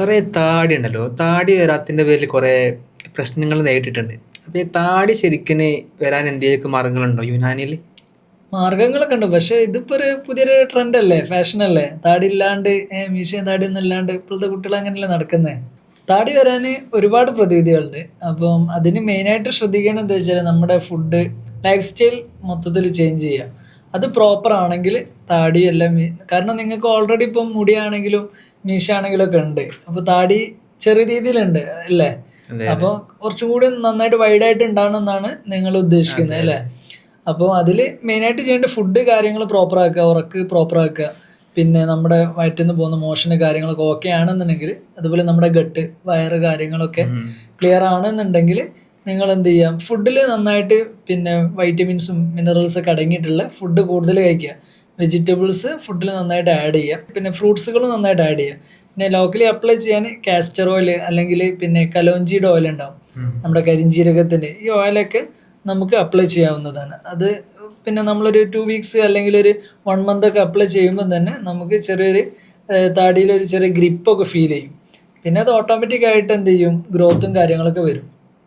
സാറേ താടി ഉണ്ടല്ലോ താടി വരാത്തിന്റെ പേരിൽ കുറേ പ്രശ്നങ്ങൾ നേരിട്ടിട്ടുണ്ട്. അപ്പോൾ ഈ താടി ശരിക്കും വരാൻ എന്തെങ്കിലും മാർഗങ്ങളുണ്ടോ യുനാനിയിൽ? മാർഗങ്ങളൊക്കെ ഉണ്ട്. പക്ഷേ ഇതിപ്പോ ഒരു പുതിയൊരു ട്രെൻഡ് അല്ലേ? ഫാഷൻ അല്ലേ? താടി ഇല്ലാണ്ട് മീശയും താടി ഒന്നും ഇല്ലാണ്ട് ഇപ്പോഴത്തെ കുട്ടികൾ അങ്ങനെയല്ലേ നടക്കുന്നത് താടി വരാൻ ഒരുപാട് പ്രതിവിധികളുണ്ട്. അപ്പം അതിന് മെയിനായിട്ട് ശ്രദ്ധിക്കേണ്ടത് വെച്ചാൽ നമ്മുടെ ഫുഡ് ലൈഫ് സ്റ്റൈൽ മൊത്തത്തിൽ ചേഞ്ച് ചെയ്യുക. അത് പ്രോപ്പർ ആണെങ്കിൽ താടി എല്ലാം മീ- കാരണം നിങ്ങൾക്ക് ഓൾറെഡി ഇപ്പം മുടിയാണെങ്കിലും മീശാണെങ്കിലും ഒക്കെ ഉണ്ട്. അപ്പോൾ താടി ചെറിയ രീതിയിലുണ്ട് അല്ലേ? അപ്പോൾ കുറച്ചും കൂടി നന്നായിട്ട് വൈഡായിട്ട് ഉണ്ടാവണമെന്നാണ് നിങ്ങൾ ഉദ്ദേശിക്കുന്നത് അല്ലേ? അപ്പോൾ അതിൽ മെയിനായിട്ട് ചെയ്യേണ്ട ഫുഡ് കാര്യങ്ങൾ പ്രോപ്പർ ആക്കുക ഉറക്ക് പ്രോപ്പർ ആക്കുക. പിന്നെ നമ്മുടെ വയറ്റിൽ നിന്ന് പോകുന്ന മോഷന് കാര്യങ്ങളൊക്കെ ഓക്കെ ആണെന്നുണ്ടെങ്കിൽ അതുപോലെ നമ്മുടെ ഗട്ട് വയറ് കാര്യങ്ങളൊക്കെ ക്ലിയർ ആണെന്നുണ്ടെങ്കിൽ നിങ്ങൾ എന്ത് ചെയ്യാം ഫുഡിൽ നന്നായിട്ട് പിന്നെ വൈറ്റമിൻസും മിനറൽസ് ഒക്കെ അടങ്ങിയിട്ടുള്ള ഫുഡ് കൂടുതൽ കഴിക്കുക. വെജിറ്റബിൾസ് ഫുഡിൽ നന്നായിട്ട് ആഡ് ചെയ്യുക. പിന്നെ ഫ്രൂട്ട്സുകൾ നന്നായിട്ട് ആഡ് ചെയ്യുക. പിന്നെ ലോക്കലി അപ്ലൈ ചെയ്യാൻ കാസ്റ്റർ ഓയിൽ അല്ലെങ്കിൽ പിന്നെ കലോഞ്ചിയുടെ ഓയിൽ ഉണ്ടാവും. നമ്മുടെ കരിഞ്ജീരകത്തിന്റെ ഈ ഓയിലൊക്കെ നമുക്ക് അപ്ലൈ ചെയ്യാവുന്നതാണ്. അത് പിന്നെ നമ്മളൊരു ടു വീക്സ് അല്ലെങ്കിൽ ഒരു വൺ മന്ത് ഒക്കെ അപ്ലൈ ചെയ്യുമ്പോൾ തന്നെ നമുക്ക് ചെറിയൊരു താടിയിൽ ഒരു ചെറിയ ഗ്രിപ്പൊക്കെ ഫീൽ ചെയ്യും. പിന്നെ അത് ഓട്ടോമാറ്റിക് ആയിട്ട് എന്ത് ചെയ്യും? ഗ്രോത്തും കാര്യങ്ങളൊക്കെ വരും.